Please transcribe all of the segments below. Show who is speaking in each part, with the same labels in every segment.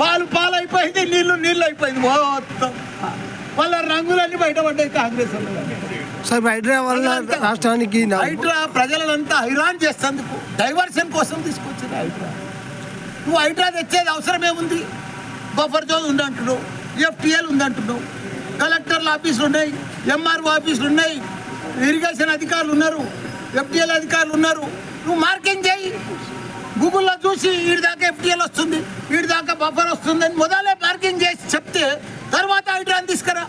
Speaker 1: పాలు పాలు అయిపోయింది నీళ్ళు నీళ్ళు అయిపోయింది మొత్తం. వాళ్ళ రంగులన్నీ బయటపడ్డాయి కాంగ్రెస్
Speaker 2: సార్ వల్ల రాష్ట్రానికి
Speaker 1: హైడ్రా ప్రజలంతా హైరాన్ చేస్తందుకు డైవర్షన్ కోసం తీసుకొచ్చింది హైడ్రా. నువ్వు హైడ్రా తెచ్చేది అవసరం ఏముంది బఫర్ జోన్ ఉందంటున్నావు ఎఫ్టీఎల్ ఉందంటున్నావు కలెక్టర్ల ఆఫీసులు ఉన్నాయి ఎంఆర్ఓ ఆఫీసులు ఉన్నాయి ఇరిగేషన్ అధికారులు ఉన్నారు ఎఫ్టీఎల్ అధికారులు ఉన్నారు. నువ్వు మార్కింగ్ చేయి. చూసి వీడి దాకా ఎఫ్టీఎల్ వస్తుంది వీడి దాకా బఫర్ వస్తుంది అని మొదలే మార్కింగ్ చేసి చెప్తే తర్వాత హైడ్రాన్ తీసుకురా.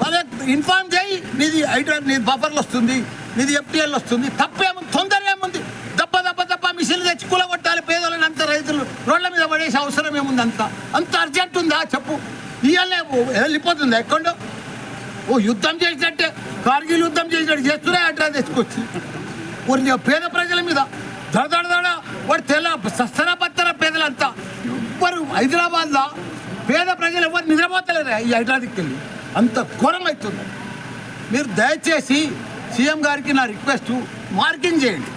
Speaker 1: వాళ్ళకి ఇన్ఫార్మ్ చేయి నీది హైడ్రా నీది బఫర్లు వస్తుంది నీది ఎఫ్టీఎల్ వస్తుంది. తప్పేముంది తొందర ఏముంది? దప్ప దప్ప దప్ప మిషన్లు తెచ్చి కూలగొట్టాలి పేదలను అంత రైతులు రోడ్ల మీద పడేసే అవసరం ఏముంది అంత? అంత అర్జెంట్ ఉందా చెప్పు. ఇవాళ వెళ్ళిపోతుంది ఎక్కడో. ఓ యుద్ధం చేసినట్టే కార్గిల్ యుద్ధం చేసినట్టు చేస్తూనే హైడ్రా తెచ్చుకొచ్చి. పేద ప్రజల మీద దడదడదడ వాడు తెల్ల సస్తన పత్తన పేదలంతా. ఎవ్వరు హైదరాబాద్లో పేద ప్రజలు ఎవరు నిద్రపోతలేరు ఈ హైదరాబాద్కి వెళ్ళి అంత ఘోరం అవుతుంది. మీరు దయచేసి సీఎం గారికి నా రిక్వెస్ట్ మార్కింగ్ చేయండి.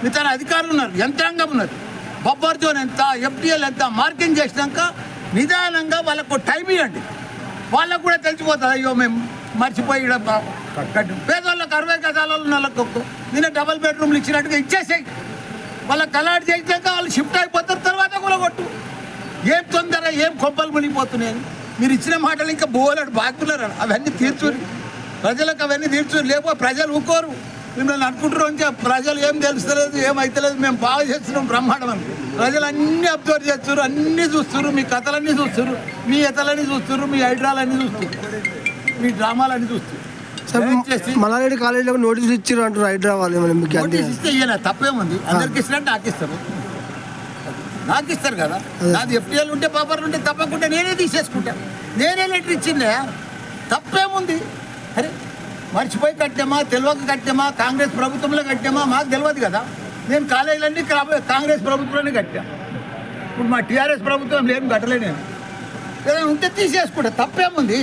Speaker 1: మీ తన అధికారులు ఉన్నారు యంత్రాంగం ఉన్నారు బొబ్బర్ జోన్ ఎంత ఎఫ్డిఎల్ ఎంత మార్కింగ్ చేసినాక నిదానంగా వాళ్ళకు టైం ఇవ్వండి. వాళ్ళకు కూడా తెలిసిపోతుంది అయ్యో మేము మర్చిపోయి ఈడ పేదవాళ్ళకి అరవై గజాలలో ఉన్న వాళ్ళకు నిన్న డబల్ బెడ్రూమ్లు ఇచ్చినట్టుగా ఇచ్చేసేయి. మళ్ళీ కలాడి చేసినాక వాళ్ళు షిఫ్ట్ అయిపోతారు తర్వాత కూడా కొట్టు ఏం తొందర ఏం కొంపలు మునిగిపోతున్నాయని మీరు ఇచ్చిన మాటలు ఇంకా బోలెడు బాగున్నారు అవన్నీ తీర్చుని ప్రజలకు అవన్నీ తీర్చుని లేకపోతే ప్రజలు ఊకోరు. మిమ్మల్ని అనుకుంటారు ఇంకా ప్రజలు ఏం తెలుస్తలేదు ఏమైతలేదు మేము బాగా చేస్తున్నాం బ్రహ్మాండం అని ప్రజలు అన్నీ అబ్జర్వ్ చేస్తున్నారు అన్నీ చూస్తున్నారు. మీ కథలన్నీ చూస్తున్నారు మీ ఎతలన్నీ చూస్తున్నారు మీ హైడ్రాలన్నీ చూస్తున్నారు మీ డ్రామాలన్నీ చూస్తున్నారు.
Speaker 2: సార్ మల్లారెడ్డి కాలేజీలో నోటీసులు ఇచ్చారు అంటారు హైదరాబాద్ ఏమైనా మీకు అంతే
Speaker 1: నోటీస్ ఇస్తే ఇయ్యనా తప్పేముంది? అందరికి ఇచ్చినట్టు నాకు ఇస్తారు. నాకు ఇస్తారు కదా? నాది ఎఫ్టీఎల్ ఉంటే పేపర్లు ఉంటే తప్పకుండా నేనే తీసేసుకుంటా. నేనే లెటర్ ఇచ్చిందే. తప్పేముంది? అరే మర్చిపోయి కట్టామా తెలియక కట్టామా కాంగ్రెస్ ప్రభుత్వంలో కట్టామా మాకు తెలియదు కదా. నేను కాలేజీలన్నీ కాంగ్రెస్ ప్రభుత్వంలోనే కట్టా. ఇప్పుడు మా టీఆర్ఎస్ ప్రభుత్వం ఏం కట్టలే నేను. ఏదైనా ఉంటే తీసేసుకుంటా. తప్పేముంది?